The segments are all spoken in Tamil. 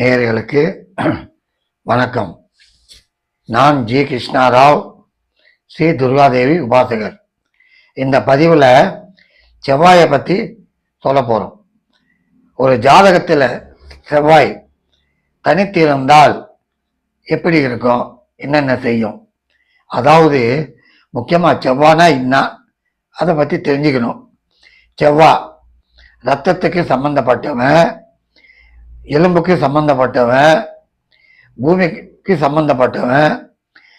நேர்களுக்கு வணக்கம். நான் ஜி. கிருஷ்ணாராவ் ஸ்ரீ துர்காதேவி உபாசகர். இந்த பதிவில் செவ்வாயை பற்றி சொல்ல போகிறோம் ஒரு ஜாதகத்தில் செவ்வாய் தனித்திருந்தால் எப்படி இருக்கும்? என்னென்ன செய்யும்? அதாவது முக்கியமாக செவ்வானா என்ன? அதை பற்றி தெரிஞ்சுக்கணும். செவ்வாய் ரத்தத்துக்கு சம்மந்தப்பட்டவன் எலும்புக்கு சம்பந்தப்பட்டவன் பூமிக்கு சம்பந்தப்பட்டவன்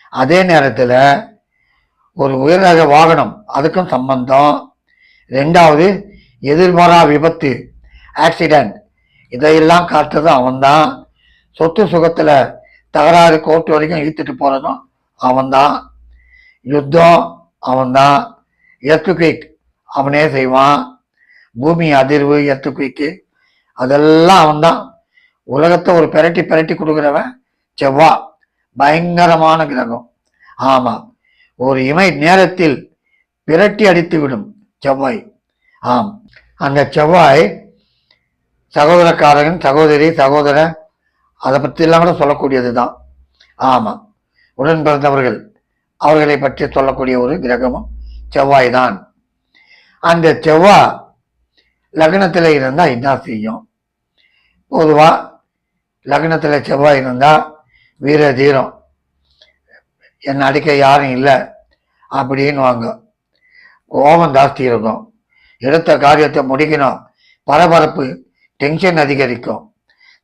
அதே நேரத்தில் ஒரு உயர்ரக வாகனம் அதுக்கும் சம்பந்தம். ரெண்டாவது எதிர்மறா விபத்து ஆக்சிடென்ட் இதையெல்லாம் காட்டுறதும் அவன்தான். சொத்து சுகத்தில் தகராறு கோர்ட்டு வரைக்கும் இழுத்துட்டு போகிறதும் அவன்தான். யுத்தம் அவன்தான். எர்த்துக்விக் அவனே செய்வான். பூமி அதிர்வு எர்த்துக்விக்கு அதெல்லாம் அவன்தான். உலகத்தை ஒரு பெரட்டி பெரட்டி கொடுக்குறவன் செவ்வா. பயங்கரமான கிரகம். ஆமா ஒரு இமை நேரத்தில் பிரட்டி அடித்து விடும் செவ்வாய். ஆம் அந்த செவ்வாய் சகோதரக்காரன் சகோதரி சகோதர அதை பற்றிலாம் கூட சொல்லக்கூடியது தான் ஆமாம் உடன் பிறந்தவர்கள் அவர்களை பற்றி சொல்லக்கூடிய ஒரு கிரகமும் செவ்வாய் தான் அந்த செவ்வாய் லக்னத்தில் இருந்தால் என்ன செய்யும்? பொதுவாக லக்னத்தில் செவ்வாய் இருந்தால் வீர தீரம். என்னை அடிக்க யாரும் இல்லை அப்படின்னு வாங்க கோபம் ஜாஸ்தி இருக்கும். எடுத்த காரியத்தை முடிக்கணும். பரபரப்பு டென்ஷன் அதிகரிக்கும்.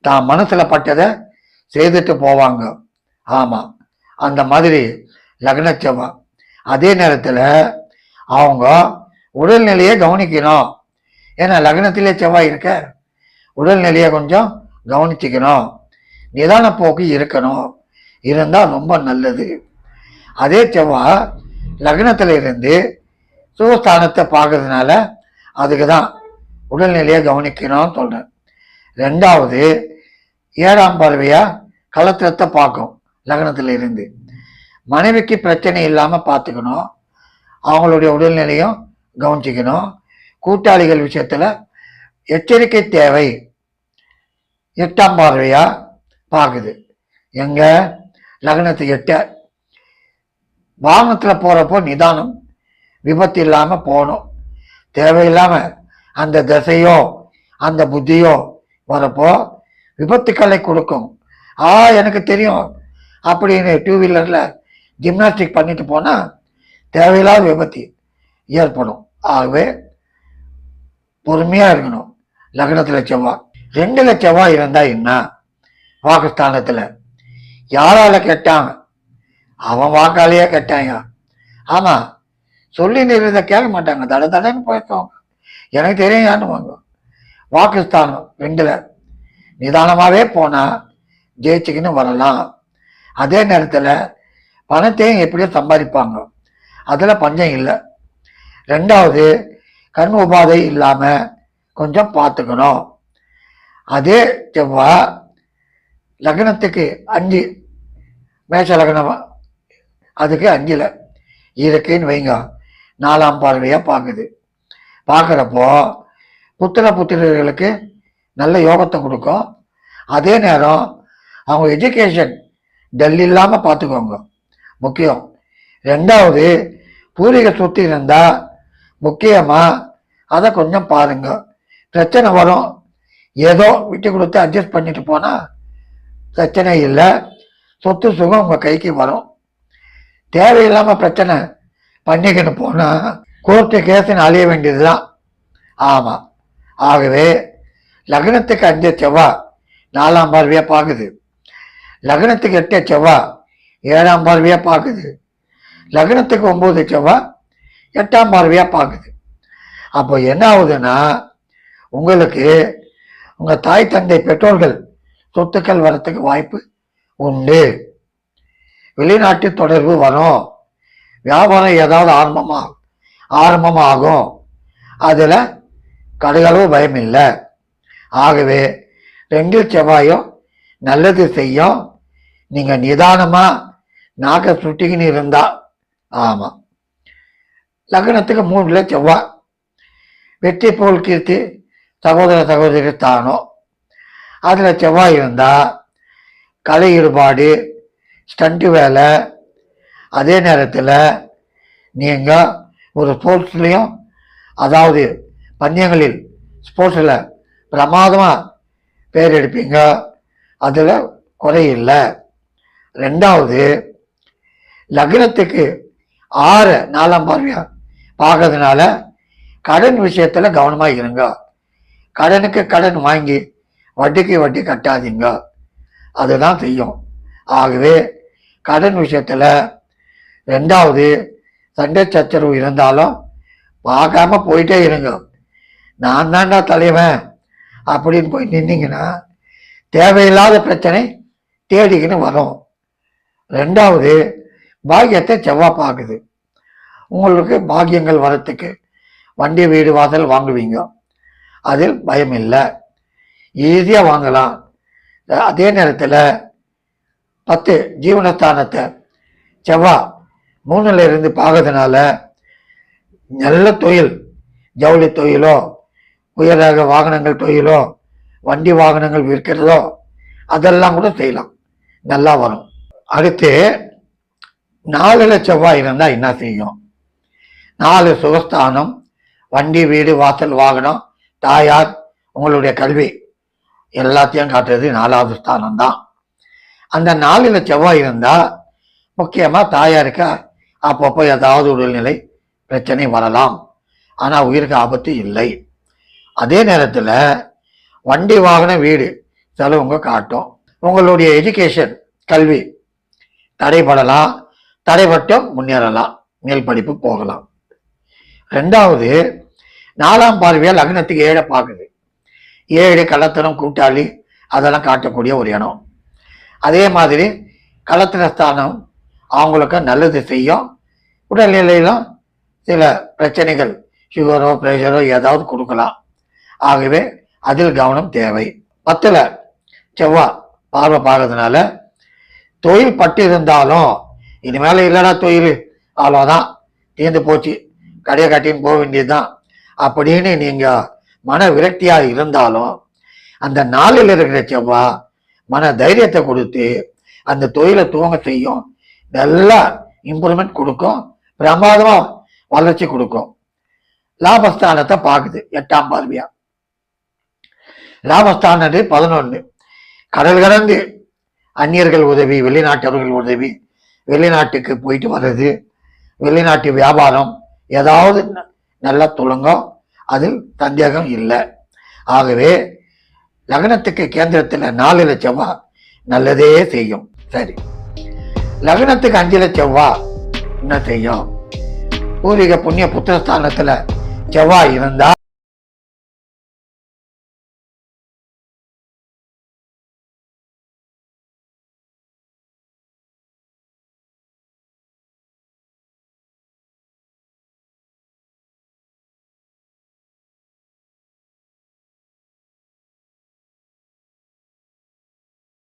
தான் மனசில் பட்டதை செய்துட்டு போவாங்க. ஆமாம் அந்த மாதிரி லக்ன செவ்வாய். அதே நேரத்தில் அவங்க உடல்நிலையை கவனிக்கணும். ஏன்னா லக்னத்திலே செவ்வாய் இருக்க. உடல்நிலையை கொஞ்சம் கவனிச்சுக்கணும். நிதான போக்கு இருக்கணும். இருந்தால் ரொம்ப நல்லது. அதே செவ்வாய் லக்னத்தில் இருந்து சுகஸ்தானத்தை பார்க்கறதுனால அதுக்கு தான் உடல்நிலையை கவனிக்கணும்னு சொல்கிறேன் ரெண்டாவது ஏழாம் பார்வையாக கலத்திரத்தை பார்க்கும் லக்னத்தில் இருந்து மனைவிக்கு பிரச்சனை இல்லாமல் பார்த்துக்கணும். அவங்களுடைய உடல்நிலையும் கவனிச்சிக்கணும். கூட்டாளிகள் விஷயத்தில் எச்சரிக்கை தேவை. எட்டாம் பார்வையா? பார்க்குது எங்க? லக்னத்து எட்ட. வாகனத்தில் போகிறப்போ நிதானம் விபத்து இல்லாமல் போகணும். தேவையில்லாமல் அந்த திசையோ அந்த புத்தியோ வரப்போ விபத்துக்களை கொடுக்கும். ஆ எனக்கு தெரியும். அப்படின்னு டூ வீலரில் ஜிம்னாஸ்டிக் பண்ணிட்டு போனால் தேவையில்லாத விபத்து ஏற்படும். ஆகவே பொறுமையாக இருக்கணும். லக்னத்தில் செவ்வாய். ரெண்டு செவ்வாய் இருந்தா என்ன? பாகிஸ்தானத்துல. யாரால கேட்டாங்க? அவன் வாக்காளியா கேட்டாங்க ஆமா. சொல்லி நிறுத்த கேட்க மாட்டாங்க. தட தடன்னு போயிருக்கவங்க எனக்கு தெரியும் யாருவாங்க? பாகிஸ்தானம் ரெண்டுல. நிதானமாகவே போனா ஜெயிச்சுக்கின்னு வரலாம். அதே நேரத்தில் பணத்தையும் எப்படியோ சம்பாதிப்பாங்க. அதில் பஞ்சம் இல்லை. ரெண்டாவது கண் உபாதை இல்லாமல் கொஞ்சம் பார்த்துக்கணும். அதே செவ்வாய் லக்னத்துக்கு அஞ்சு மேஷ லக்னமாக அதுக்கு அஞ்சில். இருக்குன்னு வைங்க. நாலாம் பார்வையாக பார்க்குது பார்க்குறப்போ புத்திர புத்திரர்களுக்கு நல்ல யோகத்தை கொடுக்கும். அதே நேரம் அவங்க எஜுகேஷன் டல் இல்லாமல் பார்த்துக்கோங்க முக்கியம். ரெண்டாவது பூர்வீக சுற்றி இருந்தால் முக்கியமாக அதை கொஞ்சம் பாருங்க. பிரச்சனை வரும். ஏதோ விட்டு கொடுத்து அட்ஜஸ்ட் பண்ணிட்டு போனால் பிரச்சனை இல்லை. சொத்து சுகம் உங்கள் கைக்கு வரும். தேவையில்லாமல் பிரச்சனை பண்ணிக்கிட்டு போனால் கோர்ட்டு கேஸுன்னு அழிய வேண்டியது தான் ஆமாம் ஆகவே லக்னத்துக்கு அஞ்சு செவ்வாய் நாலாம் பார்வையாக பார்க்குது லக்னத்துக்கு எட்டு செவ்வாய் ஏழாம் பார்வையாக பார்க்குது லக்னத்துக்கு ஒம்பது செவ்வாய் எட்டாம் பார்வையாக பார்க்குது அப்போ என்ன ஆகுதுன்னா உங்களுக்கு உங்கள் தாய் தந்தை பெற்றோர்கள் சொத்துக்கள் வரத்துக்கு வாய்ப்பு உண்டு. வெளிநாட்டு தொடர்பு வரும். வியாபாரம் ஏதாவது ஆரம்பமாக ஆரம்பமாகும். அதில் கடுகளவு பயம் இல்லை. ஆகவே ரெண்டு செவ்வாயும் நல்லது செய்யும். நீங்கள் நிதானமாக நாக்க சுட்டிக்கின்னு இருந்தா ஆமாம் லக்னத்துக்கு மூணுல செவ்வாய். வெற்றி போல் கீர்த்தி சகோதர சகோதரி தானோ? அதில் செவ்வாய் இருந்தால் கலை ஈடுபாடு ஸ்டண்ட்டு வேலை அதே நேரத்தில் நீங்கள் ஒரு ஸ்போர்ட்ஸ்லேயும் அதாவது பந்தயங்களில் ஸ்போர்ட்ஸில் பிரமாதமாக பேர் எடுப்பீங்க. அதில் குறையில்லை ரெண்டாவது லக்னத்துக்கு ஆறு நாலாம் பார்வையாக பார்க்கறதுனால கடன் விஷயத்தில் கவனமாக இருங்க. கடனுக்கு கடன் வாங்கி வட்டிக்கு வட்டி கட்டாதீங்க. அதுதான் செய்யும். ஆகவே கடன் விஷயத்தில் ரெண்டாவது சண்டை சச்சரவு இருந்தாலும் பார்க்காம போயிட்டே இருங்க. நான் தான்டா தலைவன் அப்படின்னு போய் நின்னீங்கன்னா தேவையில்லாத பிரச்சனை தேடிக்கின்னு வரும். ரெண்டாவது பாக்கியத்தை செவ்வாய் பார்க்குது. உங்களுக்கு பாக்கியங்கள் வரத்துக்கு வண்டி வீடு வாசல் வாங்குவீங்க. அதில் பயம் இல்லை ஈஸியாக வாங்கலாம். அதே நேரத்தில் பத்து ஜீவனஸ்தானத்தை செவ்வாய் மூணுல இருந்து பார்க்கறதுனால நல்ல தொழில் ஜவுளி தொழிலோ உயரக வாகனங்கள் தொழிலோ வண்டி வாகனங்கள் விற்கிறதோ அதெல்லாம் கூட செய்யலாம். நல்லா வரும். அடுத்து நாலுல செவ்வாய் இருந்தால் என்ன செய்யும்? நாலு சுகஸ்தானம் வண்டி வீடு வாசல் வாகனம் தாயார் உங்களுடைய கல்வி எல்லாத்தையும் காட்டுறது நாலாவது ஸ்தானம் தான் அந்த நாளில் செவ்வாய் இருந்தால் முக்கியமாக தாயாருக்கு அப்பப்போ ஏதாவது உடல்நிலை பிரச்சனை வரலாம். ஆனால் உயிருக்கு ஆபத்து இல்லை. அதே நேரத்தில் வண்டி வாகன வீடு செலவுங்க காட்டும். உங்களுடைய எஜுகேஷன் கல்வி தடைபடலாம். தடைபட்டும் முன்னேறலாம். மேல் படிப்பு போகலாம். ரெண்டாவது நாலாம் பார்வையா லக்னத்துக்கு ஏழை பார்க்குது. ஏழு கள்ளத்தனம் கூட்டாளி அதெல்லாம் காட்டக்கூடிய ஒரு இடம் அதே மாதிரி கள்ளத்தின ஸ்தானம் அவங்களுக்கு நல்லது செய்யும். உடல்நிலையிலும் சில பிரச்சனைகள் சுகரோ ப்ரெஷரோ ஏதாவது கொடுக்கலாம். ஆகவே அதில் கவனம் தேவை. பத்தில் செவ்வாய் பார்வை பார்க்கறதுனால தொழில் பட்டு இருந்தாலும் இனிமேல் இல்லைடா தொழில். அவ்வளோதான் தீர்ந்து போச்சு. கடையை கட்டின்னு போக வேண்டியதுதான். அப்படின்னு நீங்கள் மன விரக்தியாக இருந்தாலும் அந்த நாளில் இருக்கிற செவ்வா மன தைரியத்தை கொடுத்து அந்த தொழிலை துவங்க செய்யும். நல்லா இம்ப்ரூவ்மெண்ட் கொடுக்கும். பிரமாதமாக வளர்ச்சி கொடுக்கும். லாபஸ்தானத்தை பார்க்குது. எட்டாம் பார்வையா. லாபஸ்தானது பதினொன்று கடல் கடந்து அந்நியர்கள் உதவி வெளிநாட்டவர்கள் உதவி வெளிநாட்டுக்கு போயிட்டு வர்றது வெளிநாட்டு வியாபாரம் ஏதாவது நல்லா துளங்கும் அதில் சந்தேகம் இல்லை. ஆகவே லக்னத்துக்கு கேந்திரத்தில் நாலு லட்சமா நல்லதே செய்யும். சரி. லக்னத்துக்கு அஞ்சு லட்சவா என்ன செய்யும்? பூர்வீக புண்ணிய புத்திரஸ்தானத்தில் செவ்வாய் இருந்தால்